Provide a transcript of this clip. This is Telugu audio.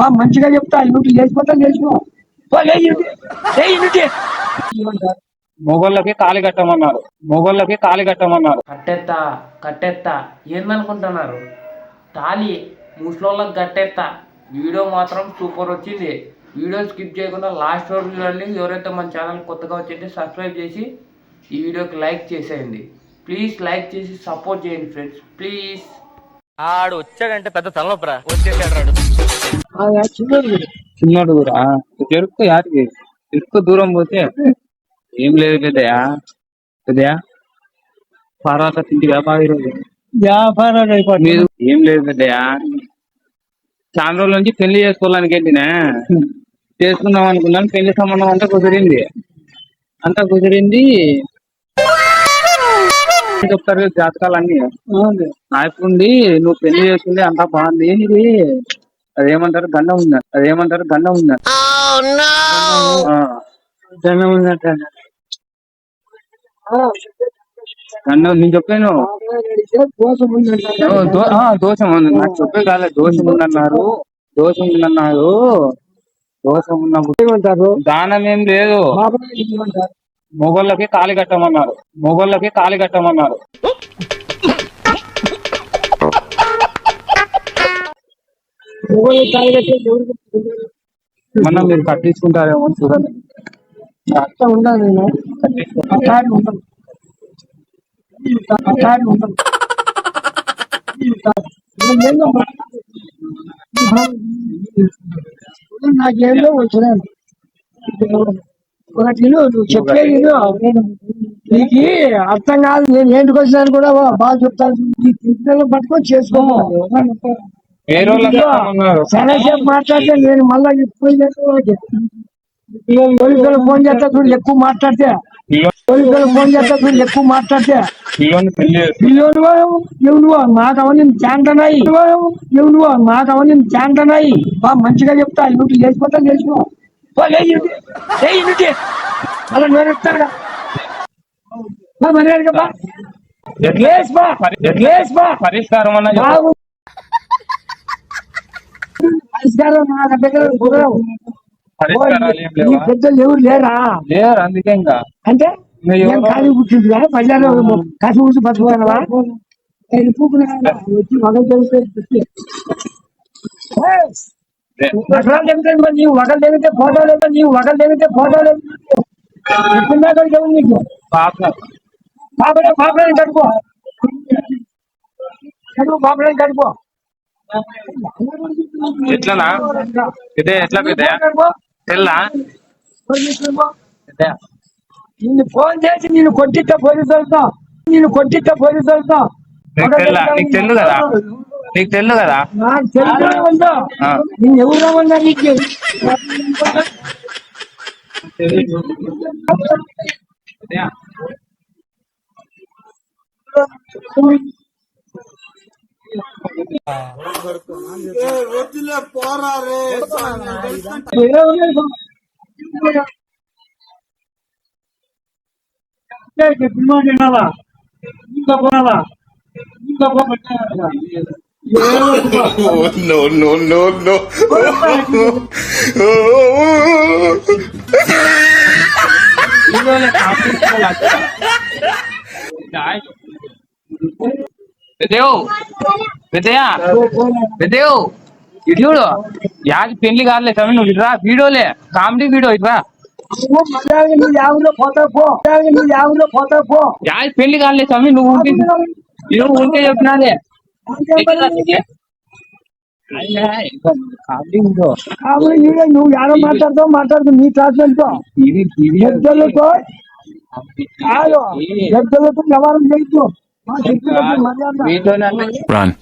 ఆ, మంచిగా చెప్తా ఇన్నిటి లేచిపోతా లేచిపో. పో, లే ఇన్నిటి. లే ఇన్నిటి. ఏమంటారు? మొగోళ్ళకి తాళి కట్టమన్నారు. మొగోళ్ళకి తాళి కట్టమన్నారు. కట్టెత్తా కట్టెత్తా. ఏందనుకుంటున్నారు? తాళి ముసలోళ్ళకి కట్టెత్తా. వీడియో మాత్రం సూపర్ వచ్చింది. వీడియో స్కిప్ చేయకుండా లాస్ట్ వరకు చూడండి. ఎవరైతే మన ఛానల్ కొత్తగా వచ్చింటే సబ్స్క్రైబ్ చేసి ఈ వీడియోకి లైక్ చేసేయండి. ప్లీజ్ లైక్ చేసి సపోర్ట్ చేయండి ఫ్రెండ్స్ ప్లీజ్ ఆడు వచ్చాడంటే పెద్ద తలనొప్పరా. వచ్చేసాడు చిన్నోడు కూడా. చెరుకు యాటికి చెరుకు దూరం పోతే ఏం లేదు పెద్దయా పెద్దయా పరాత తింటిగా బాగా ఈరోజు. వ్యాపారాలు అయిపోతుంది మీరు ఏం లేదు పెద్దయా చాలా రోజుల నుంచి పెళ్ళి చేసుకోవడానికి ఏంటినా చేసుకుందాం అనుకున్నాను. పెళ్ళి సంబంధం అంతా కుదిరింది. అంతా కుదిరింది. చెప్తారు జాతకాలన్నీ. నాయకుండి నువ్వు పెళ్ళి చేసుకుంది అంతా బాగుంది. ఇది అదేమంటారు? గండం ఉందా? అదేమంటారు? గండం ఉందా? ఆ, దండం ఉన్నట్టు ఆ, గండం నేను చెప్పాను. దోషం ఉందంట. ఉంది. నాకు చెప్పే కాలే. దోషం ఉందన్నారు. దోషం ఉందన్నారు. దోషం ఉన్నప్పుడు ఏమంటారు? దానం ఏం లేదు. మొగోళ్ళకి తాళి కట్టమన్నారు. మొగోళ్ళకి తాళి కట్టమన్నారు. మనం మీరు కట్టించుకుంటారేమో చూడండి. అట్లా ఉండాలి నేను. అట్లాగే ఉంటాను అట్లాగే ఉంటాను నేను నాకేందో వచ్చినాను. ఒకటి నువ్వు చెప్పేది. నీకు అర్థం కాదు నేను ఏంటికి వచ్చినాను కూడా బాగా చెప్తాను. పట్టుకొని చేసుకోవాలి చాలా సేపు మాట్లాడితే నేను మళ్ళా పోలీసులు ఫోన్ చేస్తా చూడు ఎక్కువ మాట్లాడితే. పోలీసులు ఫోన్ చేస్తా చూడు ఎక్కువ మాట్లాడితే. నాకు అవన్నీ చాంటనాయి ఎవరు నాకు అవన్నీ చాంటనాయి బా మంచిగా చెప్తా ఇన్నిటి. లే ఇన్నిటి. అలా నేను మర్యాదగా బా. పరిష్కారం అన్న చెప్పు. బాగు పరిష్కారం నా దగ్గర కుదరవు. పరిష్కారాలు ఏం నీ లేవా పెద్దలు ఎవరు లేరా లేరు అందుకే ఇంకా అంటే ఇంకా ఏం ఎవరో- ఖాళీ కూర్చుంటుందా పల్లెలో కసి కూర్చు బతుకున్నావా వచ్చి వగలు తెలిగితే నగరాలు తెగితే మరి నీవు వగలు తెగితే ఫోటో లేదు నీవు వగలు తెగితే ఫోటో లేదు ఎప్పుడు దాకా చెవు నీకు పాప పాపడే పాపడే కడుకో చదువు పాపడే కడుకో ఎట్లనా? ఇదే ఎట్లా పెద్ద? తెల్లా? నిన్ను ఫోన్ చేసి నేను కొట్టిస్తా పోలీసులతో నేను కొట్టిస్తా పోలీసులతో నీకు తెల్లా? నీకు తెలుసు కదా? నీకు తెలుసు కదా? నాకు. నేను నీకు? போறாரு பின்னாடி என்னவா இந்த no, no, no, no. Comedy video ఇట్రా నువ్వు మర్యాదగా నీ యావులో పోతావు పో మర్యాదగా నీ యావులో పోతావు పో యాది పెళ్లి కాదులే స్వామి నువ్వు ఉంటే నువ్వు ఉంటే చెప్పినాదే కామెడీ వీడియో కాబట్టి ఈడే నువ్వు యాడో మాట్లాడతావు మాట్లాడుతూ నీ క్లాస్ వెళ్తా ఇది ఇది పెద్దలతో కాదు పెద్దలతో వ్యవహారం చేయొద్దు Run. Run.